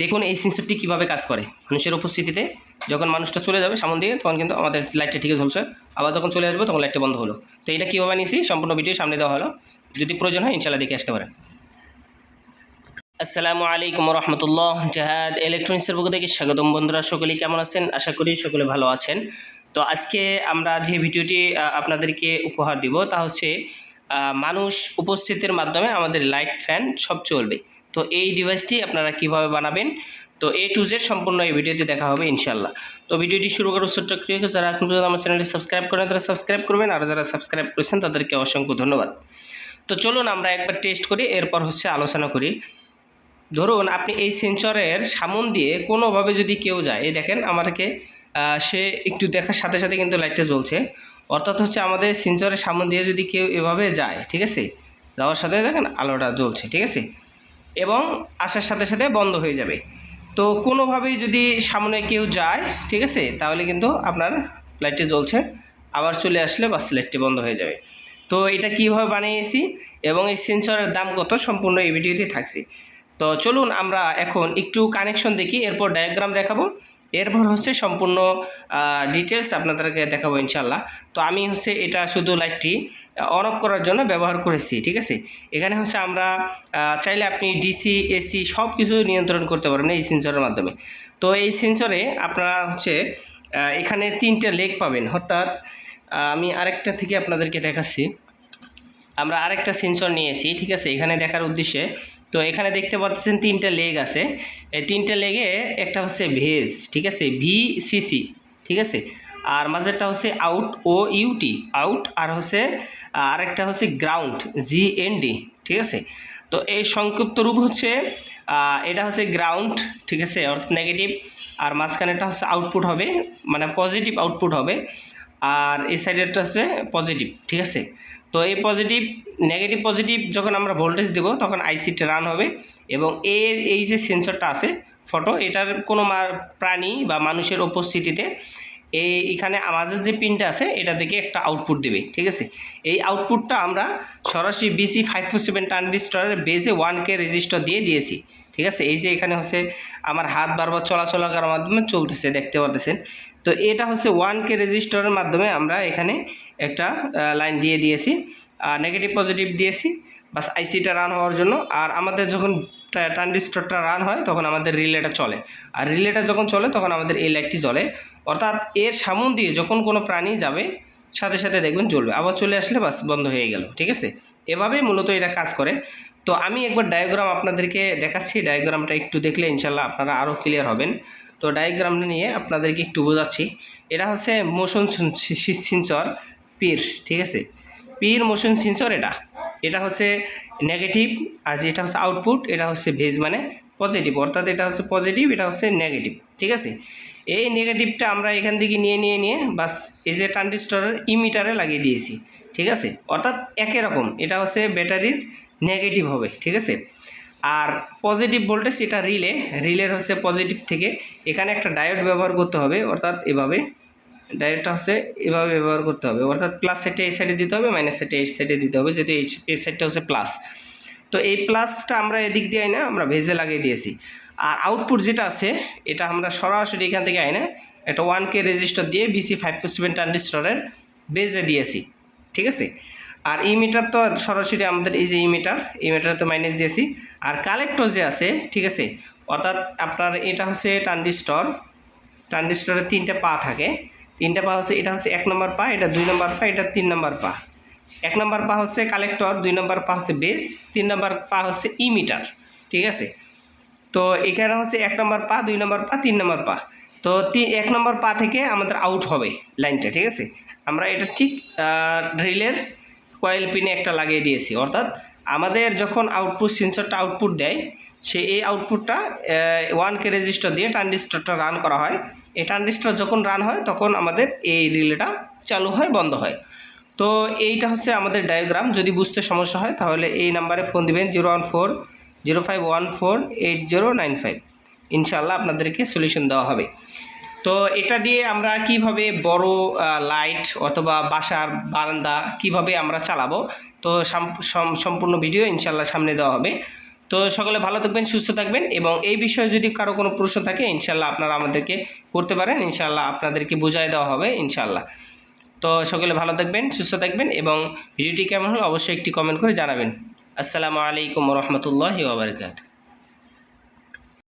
দেখুন এই সেন্সরটি কীভাবে কাজ করে। মানুষের উপস্থিতিতে যখন মানুষটা চলে যাবে সামন দিয়ে তখন কিন্তু আমাদের লাইটটা ঠিকই জ্বলছে। আবার যখন চলে আসবে, তখন লাইটটা বন্ধ হলো। তো এটা কীভাবে নিয়েছি সম্পূর্ণ ভিডিও সামনে দেওয়া হলো। যদি প্রয়োজন হয় ইনশাল্লাহ দেখে আসতে পারেন। আসসালামু আলাইকুম রহমতুল্লাহ জাহাদ ইলেকট্রনিক্সের পক্ষ থেকে স্বাগতম বন্ধুরা, সকলেই কেমন আছেন? আশা করি সকলে ভালো আছেন। তো আজকে আমরা যে ভিডিওটি আপনাদেরকে উপহার দিব, তা হচ্ছে মানুষ উপস্থিতির মাধ্যমে আমাদের লাইট ফ্যান সব চলবে। তো এই ডিভাইসটি আপনারা কীভাবে বানাবেন? তো এ টু জেড সম্পূর্ণ এই ভিডিওতে দেখা হবে ইনশাল্লাহ তো ভিডিওটি শুরু করার ছোট্ট ক্রিয়া যারা এখন পর্যন্ত আমার চ্যানেলটি সাবস্ক্রাইব করেন তারা সাবস্ক্রাইব করবেন আর যারা সাবস্ক্রাইব করেছেন তাদেরকে অসংখ্য ধন্যবাদ। তো চলুন আমরা একবার টেস্ট করি এরপর হচ্ছে আলোচনা করি। ধরুন আপনি এই সেন্সরের সামন দিয়ে কোনোভাবে যদি কেউ যায় এই দেখেন আহ, সে একটু দেখার সাথে সাথে কিন্তু লাইটটা জ্বলছে। অর্থাৎ হচ্ছে আমাদের সেন্সরের সামন দিয়ে যদি কেউ এভাবে যায় ঠিক আছে? যাওয়ার সাথে দেখেন আলোটা জ্বলছে ঠিক আছে? এবং আসার সাথে সাথে বন্ধ হয়ে যাবে। তো কোনোভাবেই যদি সামনে কেউ যায়, ঠিক আছে, তাহলে কিন্তু আপনার লাইটটি জ্বলছে, আবার চলে আসলে বাস লাইটটি বন্ধ হয়ে যাবে। তো এটা কীভাবে বানিয়েছি এবং এই সেন্সরের দাম কত সম্পূর্ণ এই ভিডিওতে থাকছে। তো চলুন আমরা এখন একটু কানেকশন দেখি, এরপর ডায়াগ্রাম দেখাবো। এরপর হচ্ছে সম্পূর্ণ ডিটেলস আপনাদেরকে দেখাবো ইনশাল্লাহ তো আমি হচ্ছে এটা শুধু লাইটটি অন অফ করার জন্য ব্যবহার করেছি, ঠিক আছে? এখানে হচ্ছে আমরা চাইলে আপনি ডিসি এসি সব কিছু নিয়ন্ত্রণ করতে পারবেন এই সেন্সরের মাধ্যমে। তো এই সেন্সরে আপনারা হচ্ছে এখানে তিনটে লেগ পাবেন। অর্থাৎ আমি আরেকটা থেকে আপনাদেরকে দেখাচ্ছি। আমরা আরেকটা সেন্সর নিয়েছি, ঠিক আছে? এখানে দেখার উদ্দেশ্যে তো এখানে দেখতে পাচ্ছেন তিনটা লেগ আছে। এই তিনটা লেগে একটা হচ্ছে ভেজ ঠিক আছে? ভি সিসি ঠিক আছে? আর মাঝেরটা হচ্ছে out O U T out আর হচ্ছে, আরেকটা হচ্ছে গ্রাউন্ড জি এন ডি ঠিক আছে? তো এই সংক্ষিপ্ত রূপ হচ্ছে এটা হচ্ছে গ্রাউন্ড ঠিক আছে? অর্থাৎ নেগেটিভ আর মাঝখানেটা হচ্ছে আউটপুট হবে মানে পজিটিভ আউটপুট হবে। আর এই সাইডেরটা হচ্ছে পজিটিভ ঠিক আছে? তো এই পজিটিভ নেগেটিভ পজিটিভ যখন আমরা ভোল্টেজ দেব, তখন আইসিটা রান হবে এবং এর এই যে সেন্সরটা আছে ফটো এটার কোনো প্রাণী বা মানুষের উপস্থিতিতে এই এখানে আমাদের যে পিনটা আছে, এটা থেকে একটা আউটপুট দেবে, ঠিক আছে? এই আউটপুটটা আমরা সরাসরি বিসি ফাইভ ফোর সেভেন ট্রানজিস্টরের বেজে ওয়ান কে রেজিস্টার দিয়ে দিয়েছি, ঠিক আছে? এই যে এখানে হচ্ছে আমার হাত বারবার চলাচল করার মাধ্যমে চলতেছে, দেখতে পারতেছেন? তো এটা হচ্ছে ওয়ান কে রেজিস্টারের মাধ্যমে আমরা এখানে একটা লাইন দিয়ে দিয়েছি। আর নেগেটিভ পজিটিভ দিয়েছি, বাস আইসিটা রান হওয়ার জন্য। আর আমাদের যখন ট্রানজিস্টরটা রান হয়, তখন আমাদের রিলেটা চলে। আর রিলেটা যখন চলে, তখন আমাদের এই লাইটটি জ্বলে। অর্থাৎ এর সামন দিয়ে যখন কোনো প্রাণী যাবে, সাথে সাথে দেখবেন জ্বলবে। আবার চলে আসলে বাস বন্ধ হয়ে গেল, ঠিক আছে? এভাবেই মূলত এটা কাজ করে। তো আমি একবার ডায়াগ্রাম আপনাদেরকে দেখাচ্ছি। ডায়াগ্রামটা একটু দেখলে ইনশাল্লাহ আপনারা আরও ক্লিয়ার হবেন। তো ডায়াগ্রামটা নিয়ে আপনাদেরকে একটু বোঝাচ্ছি। এটা হচ্ছে মোশন সেন্সর পির, ঠিক আছে? পির মোশন সেন্সর এটা। এটা হচ্ছে নেগেটিভ আর যেটা হচ্ছে আউটপুট এটা হচ্ছে ভেজ মানে পজিটিভ অর্থাৎ এটা হচ্ছে পজিটিভ এটা হচ্ছে নেগেটিভ ঠিক আছে? এই নেগেটিভটা আমরা এখান থেকে নিয়ে নিয়ে নিয়ে বাস এই যে ট্রানজিস্টরের ইমিটারে লাগিয়ে দিয়েছি, ঠিক আছে? অর্থাৎ একই রকম। এটা হচ্ছে ব্যাটারির নেগেটিভ হবে, ঠিক আছে? আর পজিটিভ ভোল্টেজ এটা রিলে রিলের হচ্ছে পজিটিভ থেকে। এখানে একটা ডায়োড ব্যবহার করতে হবে, অর্থাৎ এভাবে। ডায়োডটা হচ্ছে এভাবে ব্যবহার করতে হবে, অর্থাৎ প্লাস সেটে এই সাইডে দিতে হবে মাইনাস সেটে এই সাইডে দিতে হবে, যেহেতু এই সাইডটা হচ্ছে প্লাস তো এই প্লাসটা আমরা এদিক দিয়ে না আমরা ভেজে লাগিয়ে দিয়েছি। আর আউটপুট যেটা আছে, এটা আমরা সরাসরি এখান থেকে আই না একটা ওয়ান কে রেজিস্টার দিয়ে বিসি ফাইভ সেভেন ট্রানজিস্টরের বেজে দিয়েছি, ঠিক আছে? আর ই মিটার তো সরাসরি আমাদের এই যে ইমিটার ইমিটার তো মাইনাস দিয়েছি। আর কালেক্টর যে আছে, ঠিক আছে, অর্থাৎ আপনার এটা হচ্ছে ট্রানজিস্টর ট্রানজিস্টরের তিনটে পা থাকে। তিনটে পা হচ্ছে, এটা হচ্ছে এক নম্বর পা, এটা দুই নম্বর পা, এটা তিন নম্বর পা। এক নম্বর পা হচ্ছে কালেক্টর দুই নম্বর পা হচ্ছে বেস তিন নম্বর পা হচ্ছে ই মিটার ঠিক আছে? তো এখানে হচ্ছে এক নম্বর পা, দুই নম্বর পা, তিন নম্বর পা। তো তি- এক নম্বর পা থেকে আমাদের আউট হবে লাইনটা, ঠিক আছে? আমরা এটা ঠিক রিলের কয়েল পিনে একটা লাগিয়ে দিয়েছি। অর্থাৎ আমাদের যখন আউটপুট সেন্সরটা আউটপুট দেয়, সে এই আউটপুটটা ওয়ান কে রেজিস্টার দিয়ে ট্রানজিস্টরটা রান করা হয়। এই ট্রানজিস্টর যখন রান হয়, তখন আমাদের এই রিলেটা চালু হয়, বন্ধ হয়। তো এইটা হচ্ছে আমাদের ডায়াগ্রাম যদি বুঝতে সমস্যা হয়, তাহলে এই নাম্বারে ফোন দিবেন zero one four zero five one four eight zero nine five ইনশাল্লাহ আপনাদেরকে সলিউশন দেওয়া হবে। তো এটা দিয়ে আমরা কীভাবে বড় লাইট অথবা বাসার বারান্দা কীভাবে আমরা চালাবো? তো সাম- সম- সম্পূর্ণ ভিডিও ইনশাল্লাহ সামনে দেওয়া হবে। তো সকলে ভালো থাকবেন, সুস্থ থাকবেন এবং এই বিষয়ে যদি কারও কোনো প্রশ্ন থাকে ইনশাল্লাহ আপনারা আমাদেরকে করতে পারেন। ইনশাল্লাহ আপনাদেরকে বুঝাই দেওয়া হবে ইনশাল্লাহ তো সকলে ভালো থাকবেন, সুস্থ থাকবেন এবং ভিডিওটি কেমন হলো অবশ্যই একটি কমেন্ট করে জানাবেন। আসসালামু আলাইকুম রহমতুল্লাহি ওবরকাত